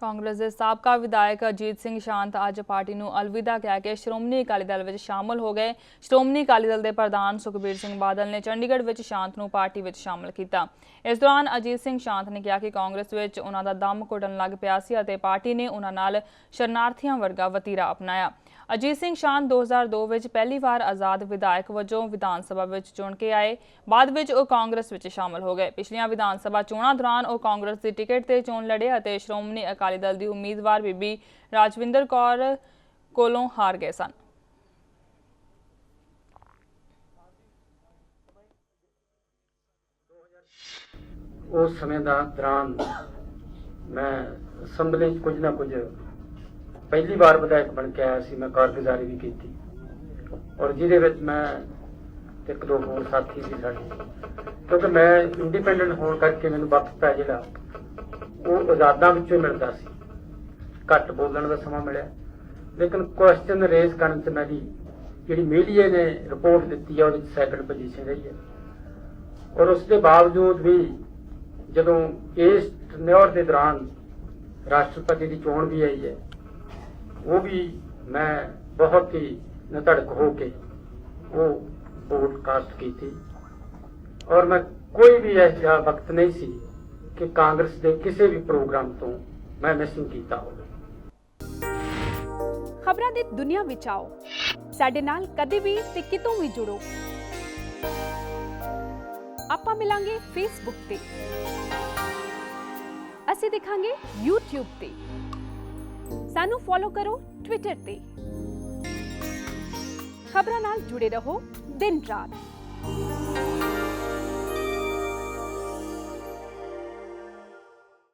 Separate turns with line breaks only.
ਕਾਂਗਰਸ ਦੇ ਸਾਬਕਾ ਵਿਧਾਇਕ ਅਜੀਤ ਸਿੰਘ ਸ਼ਾਂਤ ਅੱਜ ਪਾਰਟੀ ਨੂੰ ਅਲਵਿਦਾ ਕਹਿ ਕੇ ਸ਼੍ਰੋਮਣੀ ਅਕਾਲੀ ਦਲ ਵਿੱਚ ਸ਼ਾਮਲ ਹੋ ਗਏ। ਸ਼੍ਰੋਮਣੀ ਅਕਾਲੀ ਦਲ ਦੇ ਪ੍ਰਧਾਨ ਸੁਖਬੀਰ ਸਿੰਘ ਬਾਦਲ ਨੇ ਚੰਡੀਗੜ੍ਹ ਵਿੱਚ ਸ਼ਾਂਤ ਨੂੰ ਪਾਰਟੀ ਵਿੱਚ ਸ਼ਾਮਲ ਕੀਤਾ। ਇਸ ਦੌਰਾਨ ਅਜੀਤ ਸਿੰਘ ਸ਼ਾਂਤ ਨੇ ਕਿਹਾ ਕਿ ਕਾਂਗਰਸ ਵਿੱਚ ਉਹਨਾਂ ਦਾ ਦਮ ਘੁੱਟਣ ਲੱਗ ਪਿਆ ਸੀ ਅਤੇ ਪਾਰਟੀ ਨੇ ਉਹਨਾਂ ਨਾਲ ਸ਼ਰਨਾਰਥੀਆਂ ਵਰਗਾ ਵਤੀਰਾ ਅਪਣਾਇਆ। ਅਜੀਤ ਸਿੰਘ ਸ਼ਾਂਤ 2002 ਵਿੱਚ ਪਹਿਲੀ ਵਾਰ ਆਜ਼ਾਦ ਵਿਧਾਇਕ ਵਜੋਂ ਵਿਧਾਨ ਸਭਾ ਵਿੱਚ ਚੁਣ ਕੇ ਆਏ। ਬਾਅਦ ਵਿੱਚ ਉਹ ਕਾਂਗਰਸ ਵਿੱਚ ਸ਼ਾਮਲ ਹੋ ਗਏ। ਪਿਛਲੀਆਂ ਵਿਧਾਨ ਸਭਾ ਚੋਣਾਂ ਦੌਰਾਨ ਉਹ ਕਾਂਗਰਸ ਦੀ ਟਿਕਟ ਤੇ ਚੋਣ ਲੜੇ ਅਤੇ ਸ਼੍ਰੋਮਣੀ ਅਕਾਲੀ ਦਲ ਦੀ ਉਮੀਦਵਾਰ ਬੀਬੀ ਰਾਜਵਿੰਦਰ ਕੌਰ ਕੋਲੋਂ ਹਾਰ ਗਏ ਸਨ।
ਉਸ ਸਮੇਂ ਦਾ ਦੌਰਾਨ ਮੈਂ ਅਸੈਂਬਲੀ 'ਚ ਕੁਝ ਨਾ ਕੁਝ ਪਹਿਲੀ ਵਾਰ ਵਿਧਾਇਕ ਬਣ ਕੇ ਆਇਆ ਸੀ, ਮੈਂ ਕਾਰਗੁਜ਼ਾਰੀ ਵੀ ਕੀਤੀ। ਔਰ ਜਿਹਦੇ ਵਿੱਚ ਮੈਂ ਇੱਕ ਦੋ ਹੋਰ ਸਾਥੀ ਸੀ ਸਾਡੇ। ਕਿਉਂਕਿ ਮੈਂ ਇੰਡੀਪੈਂਡੈਂਟ ਹੋਣ ਕਰਕੇ ਮੈਨੂੰ ਵਕਤ ਹੈ ਜਿਹੜਾ ਉਹ ਆਜ਼ਾਦਾਂ ਵਿੱਚੋਂ ਮਿਲਦਾ ਸੀ। ਘੱਟ ਬੋਲਣ ਦਾ ਸਮਾਂ ਮਿਲਿਆ। ਲੇਕਿਨ ਕੁਐਸਚਨ ਰੇਜ਼ ਕਰਨ ਚ ਮੇਰੀ ਜਿਹੜੀ ਮੀਡੀਆ ਨੇ ਰਿਪੋਰਟ ਦਿੱਤੀ ਹੈ ਉਹਦੇ ਵਿੱਚ ਸੈਕੰਡ ਪੋਜੀਸ਼ਨ ਰਹੀ ਹੈ। ਔਰ ਉਸ ਦੇ ਬਾਵਜੂਦ ਵੀ ਜਦੋਂ ਇਸ ਟਨਿਓਰ ਦੇ ਦੌਰਾਨ ਰਾਸ਼ਟਰਪਤੀ ਦੀ ਚੋਣ ਵੀ ਆਈ ਹੈ, ਉਹ ਵੀ ਮੈਂ ਬਹੁਤ ਹੀ ਨਤੜਕ ਹੋ ਕੇ ਉਹ ਵੋਟ ਕੀਤੀ। ਔਰ ਮੈਂ ਕੋਈ ਵੀ ਐਸਾ ਵਕਤ ਨਹੀਂ ਸੀ ਕਿ ਕਾਂਗਰਸ ਦੇ ਕਿਸੇ ਵੀ ਪ੍ਰੋਗਰਾਮ ਤੋਂ ਮੈਂ ਮਿਸਿੰਗ ਕੀਤਾ ਹੋਵੇ
ਖਬਰਾਂ ਦੀ ਦੁਨੀਆ ਵਿੱਚ ਆਓ ਸਾਡੇ ਨਾਲ ਕਦੇ ਵੀ ਤੇ ਕਿਤੋਂ ਵੀ ਜੁੜੋ ਆਪਾਂ ਮਿਲਾਂਗੇ ਫੇਸਬੁੱਕ ਤੇ ਅਸੀਂ ਦਿਖਾਂਗੇ YouTube ਤੇ ਸਾਨੂੰ ਫੋਲੋ ਕਰੋ Twitter ਤੇ ਖਬਰਾਂ ਨਾਲ ਜੁੜੇ ਰਹੋ ਦਿਨ ਰਾਤ